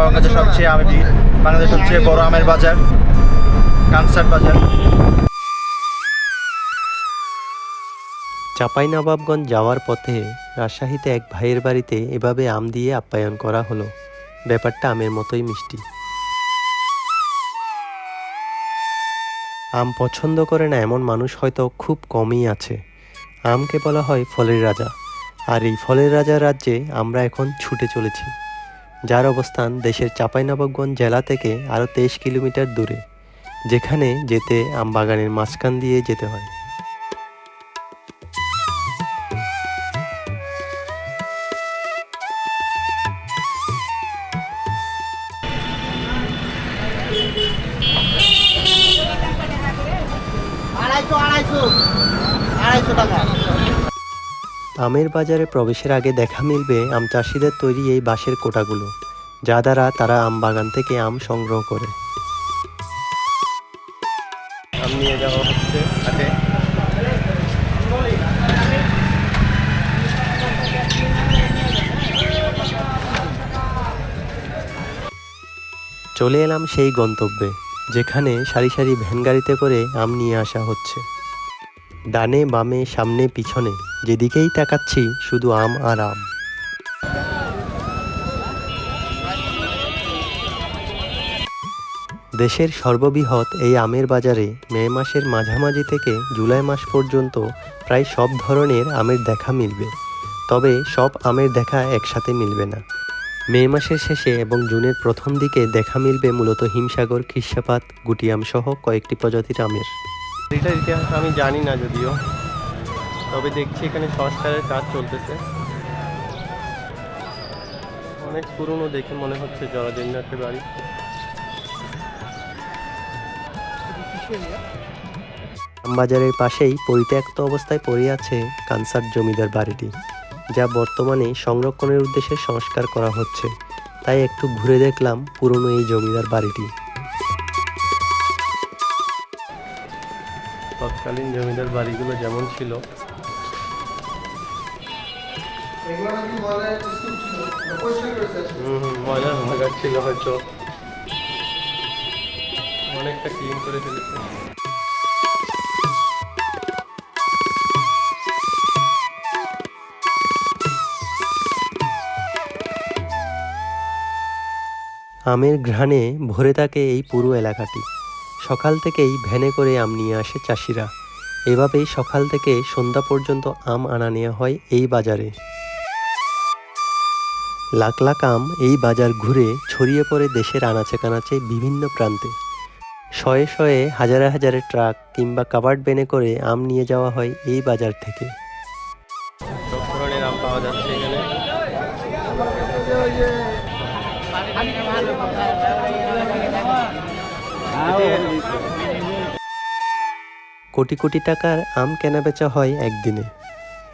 বাংলাদেশের সবচেয়ে, আমি বাংলাদেশের সবচেয়ে বড় আমের বাজার, কানসার বাজার। যাওয়ার পথে রাজশাহীতে এক ভাইয়ের বাড়িতে এভাবে আম দিয়ে আপ্যায়ন করা হলো। ব্যাপারটা আমের মতোই মিষ্টি। আম পছন্দ করে না এমন মানুষ হয়তো খুব কমই আছে। আমকে বলা হয় ফলের রাজা। আর এই ফলের রাজার রাজ্যে আমরা এখন ছুটে চলেছি। যার অবস্থান দেশের চাঁপাইনবাবগঞ্জ জেলা থেকে আরও তেইশ কিলোমিটার দূরে, যেখানে যেতে আমবাগানের মাঝখান দিয়ে যেতে হয়। আমের বাজারে প্রবেশের আগে দেখা মিলবে আম চাষিদের তৈরি এই বাঁশের কোটাগুলো যা দ্বারা তারা আম বাগান থেকে আম সংগ্রহ করে। আম নিয়ে যাওয়া হচ্ছে হাটে। চলে এলাম সেই গন্তব্যে যেখানে সারি সারি ভ্যান গাড়িতে করে আম নিয়ে আসা হচ্ছে। ডানে বামে সামনে পিছনে। যেদিকেই তাকাচ্ছি, শুধু আম আর আম। দেশের সর্ববৃহৎ এই আমের বাজারে মে মাসের মাঝামাঝি থেকে জুলাই মাস পর্যন্ত প্রায় সব ধরনের আমের দেখা মিলবে। তবে সব আমের দেখা একসাথে মিলবে না। মে মাসের শেষে এবং জুনের প্রথম দিকে দেখা মিলবে মূলত হিমসাগর খিসাপাত গুটিয়াম সহ কয়েকটি প্রজাতির আমের। আমি জানি না যদিও। তবে দেখছি এখানে সংস্কারের কাজ চলতেছে। অনেক পুরনো দেখে মনে হচ্ছে জরাজীর্ণাটের বাড়ি। বাজারের পাশেই পরিত্যক্ত অবস্থায় পড়ে আছে কানসার জমিদার বাড়িটি যা বর্তমানে সংরক্ষণের উদ্দেশ্যে সংস্কার করা হচ্ছে। তাই একটু ঘুরে দেখলাম পুরনো এই জমিদার বাড়িটি। তৎকালীন জমিদার বাড়িগুলো যেমন ছিল হুম হুম ময়লা ভাগার ছিল হয়তো। অনেকটা ক্লিন করে ফেলেছে। আমের ঘ্রাণে ভরে থাকে এই পুরো এলাকাটি। সকাল থেকেই ভ্যানে করে আম নিয়ে আসে চাষিরা। এভাবেই সকাল থেকে সন্ধ্যা পর্যন্ত আম আনা নেওয়া হয় এই বাজারে। লাখ লাখ আম এই বাজার ঘুরে ছড়িয়ে পড়ে দেশের আনাচে কানাচে বিভিন্ন প্রান্তে। শয়ে শয়ে হাজারে হাজারে ট্রাক কিংবা কাবার্ড বেনে করে আম নিয়ে যাওয়া হয় এই বাজার থেকে। সব ধরনের আম পাওয়া যাচ্ছে এখানে। কোটি কোটি টাকার আম কেনাবেচা হয় একদিনে।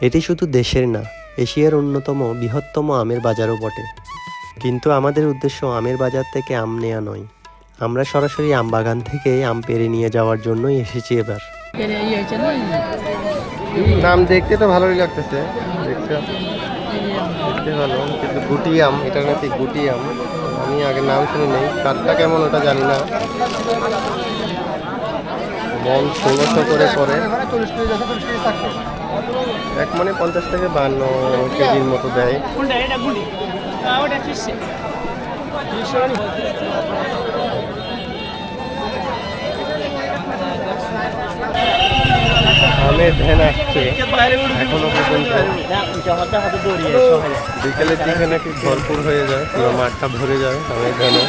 এটি শুধু দেশের না এশিয়ার অন্যতম বৃহত্তম আমের বাজারও বটে। কিন্তু আমাদের উদ্দেশ্য আমের বাজার থেকে আম নেওয়া নয়। আমরা সরাসরি আম বাগান থেকে আম পেরে নিয়ে যাওয়ার জন্যই এসেছি এবার। নাম দেখতে তো ভালোই লাগতেছে। দেখতে ভালো, কিন্তু গুটি আম, এটা নাকি গুটি আম? আমি আগে নাম শুনি নেই, কাঠটা কেমন ওটা জানি না। মন ষোলোশো করে পরে এক মানে পঞ্চাশ থেকে বান্ন কেজির মতো দেয়। আমের ভ্যান আসছে। এখনও পর্যন্ত বিকেলের দিকে নাকি ভরপুর হয়ে যায় পুরো মাঠটা ভরে যায় আমের ভ্যানে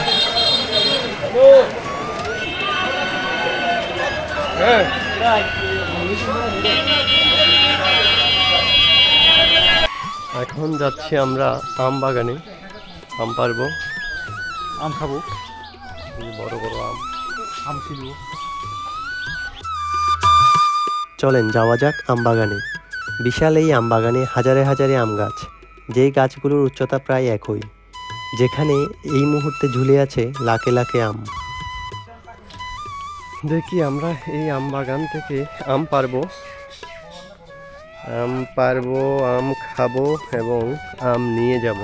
এখন যাচ্ছি আমরা আম বাগানে। আম পারব। আম খাব। বড় বড় আম। আম কিনবো চলেন যাওয়া যাক আম বাগানে। বিশাল এই আম বাগানে হাজারে হাজারে আম গাছ। যেই গাছগুলোর উচ্চতা প্রায় একই। যেখানে এই মুহূর্তে ঝুলে আছে লাখে লাখে আম। দেখি আমরা এই আম বাগান থেকে আম পারব। আম পারব, আম খাব এবং আম নিয়ে যাব।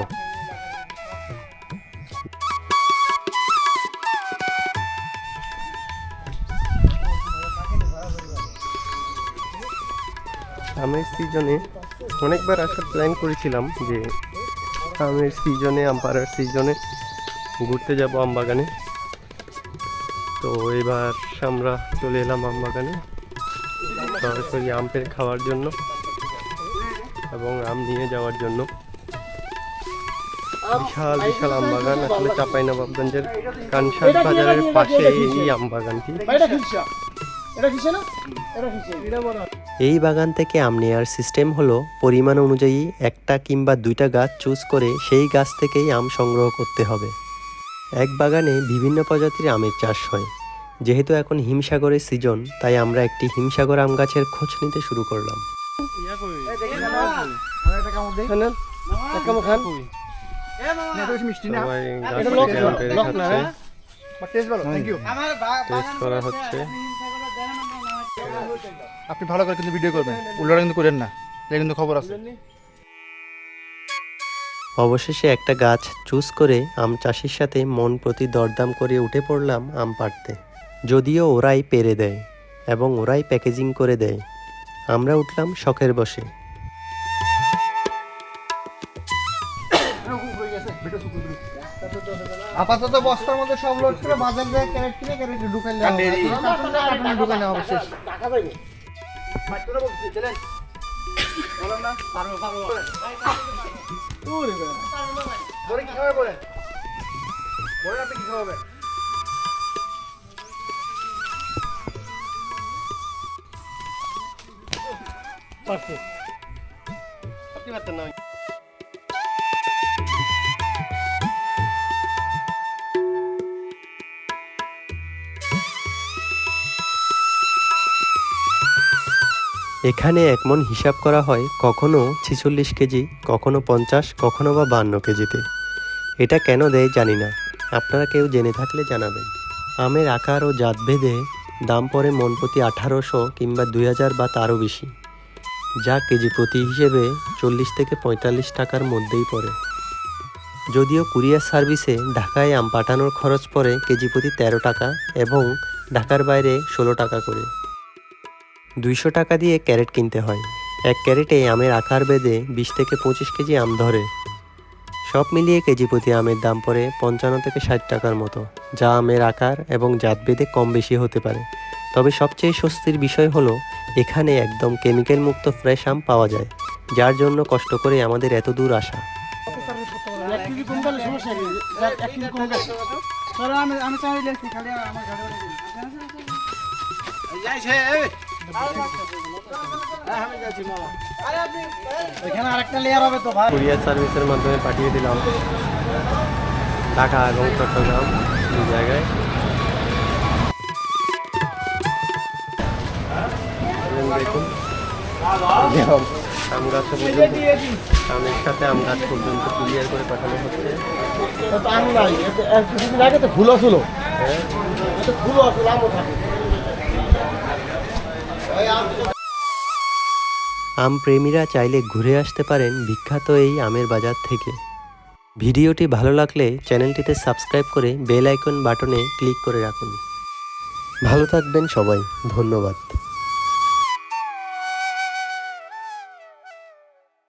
আমের সিজনে অনেকবার আসার প্ল্যান করেছিলাম যে আমের সিজনে আম পাড়ার সিজনে ঘুরতে যাব আম বাগানে। তো এবার আমরা চলে এলাম আম বাগানে সরাসরি আম পেড়ে খাওয়ার জন্য এবং আম নিয়ে যাওয়ার জন্য। বিশাল বিশাল আম বাগান আসলে চাপাইনা চাঁপাইনবাবগঞ্জের কানসার বাজারের পাশে এই আম বাগানটি। এটা কিসা এটা? কিসে না? এটা কিসে? এটা বড় এই বাগান থেকে আম নেওয়ার সিস্টেম হলো পরিমাণ অনুযায়ী একটা কিংবা দুইটা গাছ চুজ করে সেই গাছ থেকেই আম সংগ্রহ করতে হবে। এক বাগানে বিভিন্ন প্রজাতির আমের চাষ হয়। যেহেতু এখন হিমসাগরের সিজন, তাই আমরা একটি হিমসাগর আম গাছের খোঁজ নিতে শুরু করলাম। আপনি ভালো করে কিন্তু ভিডিও করবেন উল্টোটা কিন্তু করেন না এটা কিন্তু খবর আছে অবশেষে একটা গাছ চুজ করে আম চাষির সাথে মন প্রতি দরদাম করে উঠে পড়লাম আম পাড়তে। যদিও ওরাই পেরে দেয় এবং ওরাই প্যাকেজিং করে দেয়। আমরা উঠলাম শখের বসে। আপাতত বস্তার মধ্যে সব লোড করে বাজার যায় ক্যারেট কিনে ক্যারেট হবে। শেষ। টাকা পাইবে বলে কি খাবে বলে বলে আপনি কি খাওয়াবেন আপনি পারতেন না। এখানে এক মন হিসাব করা হয় কখনো ছিচল্লিশ কেজি, কখনো পঞ্চাশ, কখনো বা বান্ন কেজিতে। এটা কেন দেয় জানি না। আপনারা কেউ জেনে থাকলে জানাবেন। আমের আকার ও জাতভেদে দাম পড়ে মন প্রতি আঠারোশো কিংবা দুই হাজার বা তারও বেশি। যা কেজি প্রতি হিসেবে চল্লিশ থেকে পঁয়তাল্লিশ টাকার মধ্যেই পড়ে। যদিও কুরিয়ার সার্ভিসে ঢাকায় আম পাঠানোর খরচ পড়ে কেজি প্রতি তেরো টাকা এবং ঢাকার বাইরে ষোলো টাকা করে। দুইশো টাকা দিয়ে ক্যারেট কিনতে হয়। এক ক্যারেটে আমের আকার বেঁধে বিশ থেকে পঁচিশ কেজি আম ধরে। সব মিলিয়ে কেজি প্রতি আমের দাম পড়ে পঞ্চান্ন থেকে ষাট টাকার মতো, যা আমের আকার এবং জাত বেঁধে কম বেশি হতে পারে। তবে সবচেয়ে স্বস্তির বিষয় হলো, এখানে একদম কেমিক্যাল মুক্ত ফ্রেশ আম পাওয়া যায়, যার জন্য কষ্ট করে আমাদের এত দূর আসা। আমি এখানে আরেকটা লেয়ার হবে তো ভাই। কুরিয়ার সার্ভিসের মাধ্যমে পাঠিয়ে দিলাম। ঢাকা এবং চট্টগ্রাম দুই জায়গায়। দেখুন আম- গাছ পর্যন্ত আমের সাথে আম গাছ পর্যন্ত কুরিয়ার করে পাঠানো হচ্ছে। আমি আগে তো ফুল ছিল হ্যাঁ। আমও থাকে। আম প্রেমীরা চাইলে ঘুরে আসতে পারেন বিখ্যাত এই আমের বাজার থেকে। ভিডিওটি ভালো লাগলে চ্যানেলটিতে সাবস্ক্রাইব করে বেল আইকন বাটনে ক্লিক করে রাখুন। ভালো থাকবেন সবাই, ধন্যবাদ।